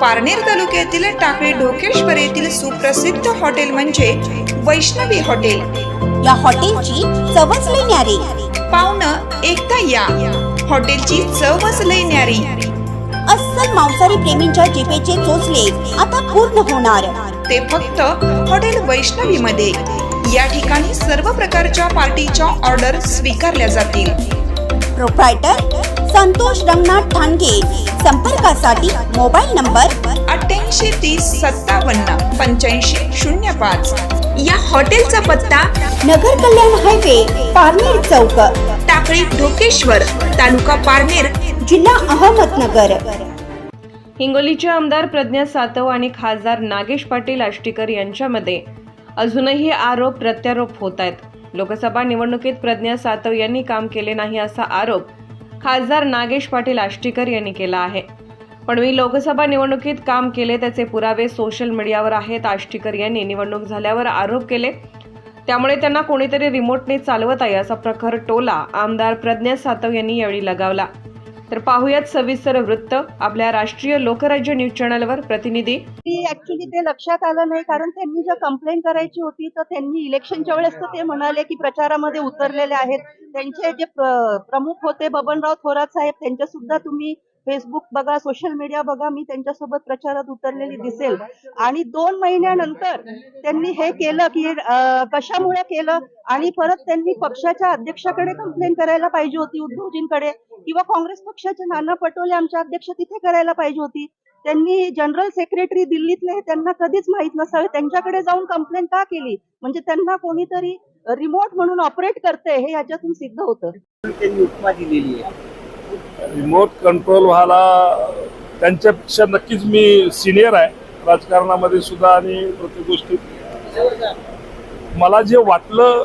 पारनेर तालुक्यातील टाकळी ढोकेश्वर येथील सुप्रसिद्ध हॉटेल म्हणजे वैष्णवी हॉटेल. या हॉटेलची चवच लई न्यारी. पाहुणं एकदा या. हॉटेलची चवच लई न्यारी. अस्सल मांसाहारी प्रेमींच्या जिभेचे चोचले आता पूर्ण होणार. ते फक्त हॉटेल वैष्णवी मध्ये या ठिकाणी सर्व प्रकारच्या पार्टीच्या ऑर्डर स्वीकारल्या जातील. प्रोप्रायटर संतोष रंगनाथ ठाणगे. संपर्कासाठी मोबाईल नंबर अठ्ठ्याऐंशी तीस सत्तावन्न पंच्याऐंशी शून्य पाच. या हॉटेलचा पत्ता नगर कल्याण हायवे पारनेर चौक. टाकळी ढोकेश्वर तालुका पारनेर जिल्हा अहमदनगर. हिंगोलीचे आमदार प्रज्ञा सातव आणि खासदार नागेश पाटील आष्टीकर यांच्यामध्ये अजूनही आरोप प्रत्यारोप होत आहेत. लोकसभा निवडणुकीत प्रज्ञा सातव यांनी काम केले नाही असा आरोप खासदार नागेश पाटील आष्टीकर यांनी केला आहे. पण मी लोकसभा निवडणुकीत काम केले त्याचे पुरावे सोशल मीडियावर आहेत. आष्टीकर यांनी निवडणूक झाल्यावर आरोप केले. त्यामुळे त्यांना कोणीतरी रिमोटने चालवत आहे असा प्रखर टोला आमदार प्रज्ञा सातव यांनी यावेळी लगावला. तर पाहुयात सविस्तर वृत्त आपल्या राष्ट्रीय लोकराज्य न्यूज चॅनलवर प्रतिनिधी. की ऍक्च्युली ते लक्षात आलं नाही कारण त्यांनी जर कंप्लेंट करायची होती तर त्यांनी इलेक्शनच्या वेळेस तर ते म्हणाले की प्रचारामध्ये उतरलेले आहेत. त्यांचे जे प्रमुख होते बबनराव थोरात साहेब त्यांच्या सुद्धा तुम्ही फेसबुक बघा सोशल मीडिया बघा मी त्यांच्यासोबत प्रचारात उतरलेली दिसेल. आणि दोन महिन्यानंतर त्यांनी हे केलं की कशामुळे केलं? आणि परत त्यांनी पक्षाच्या अध्यक्षाकडे कंप्लेंट करायला पाहिजे होती उद्धवजींकडे. किंवा काँग्रेस पक्षाचे नाना पटोले आमच्या अध्यक्ष तिथे करायला पाहिजे होती. त्यांनी जनरल सेक्रेटरी दिल्लीतले हे त्यांना कधीच माहीत नसावे. त्यांच्याकडे जाऊन कंप्लेंट का केली? म्हणजे त्यांना कोणीतरी रिमोट म्हणून ऑपरेट करते हे याच्यातून सिद्ध होतं त्यांनी उपमा दिलेली आहे रिमोट कंट्रोल व्हायला त्यांच्यापेक्षा नक्कीच मी सिनियर आहे. राजकारणामध्ये सुद्धा आणि प्रत्येक गोष्टीत. मला जे वाटलं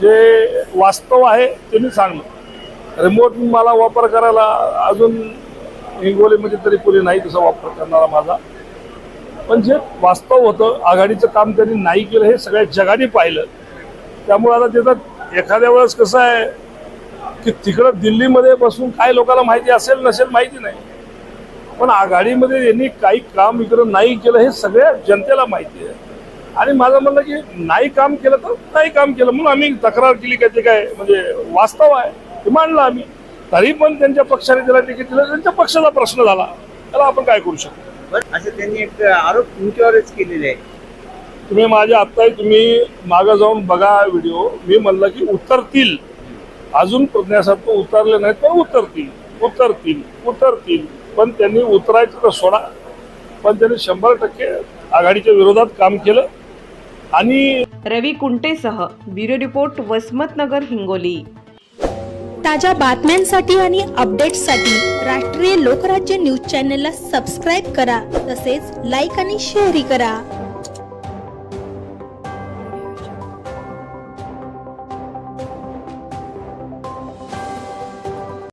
जे वास्तव आहे ते मी सांगलं रिमोट मला वापर करायला अजून हिंगोलीमध्ये तरी कोणी नाही तसा वापर करणारा माझा. पण जे वास्तव होतं आघाडीचं काम त्यांनी नाही केलं हे सगळ्या जगाने पाहिलं. त्यामुळे आता त्याचं एखाद्या वेळेस कसं आहे की तिकडं दिल्लीमध्ये बसून काय लोकांना माहिती असेल नसेल माहिती नाही. पण आघाडीमध्ये यांनी काही काम इकडं नाही केलं हे सगळ्या जनतेला माहिती आहे. आणि माझं म्हणणं की नाही काम केलं तर नाही काम केलं. म्हणून आम्ही तक्रार केली काय ते काय म्हणजे वास्तव आहे ते मांडलं आम्ही. तरी पण त्यांच्या पक्षाने त्याला तिकीट दिलं त्यांच्या पक्षाचा प्रश्न झाला. त्याला आपण काय करू शकतो? असं त्यांनी एक आरोप तुमच्यावरच केलेले आहे. तुम्ही माझ्या आत्ताही तुम्ही मागं जाऊन बघा व्हिडिओ. मी म्हणलं की उतरतील अजून प्रज्ञासारखं उतरले नाहीत पण उतरतील उतरतील उतरतील. पण त्यांनी उतरायचं तर सोडा. पण त्यांनी शंभर टक्के आघाडीच्या विरोधात काम केलं. आणि रवी कुंटेसह ब्युरो रिपोर्ट वसमतनगर हिंगोली. ताज्या बातम्यांसाठी आणि अपडेट्ससाठी राष्ट्रीय लोकराज्य न्यूज चॅनलला सबस्क्राईब करा. तसेच लाईक आणि शेअरही करा.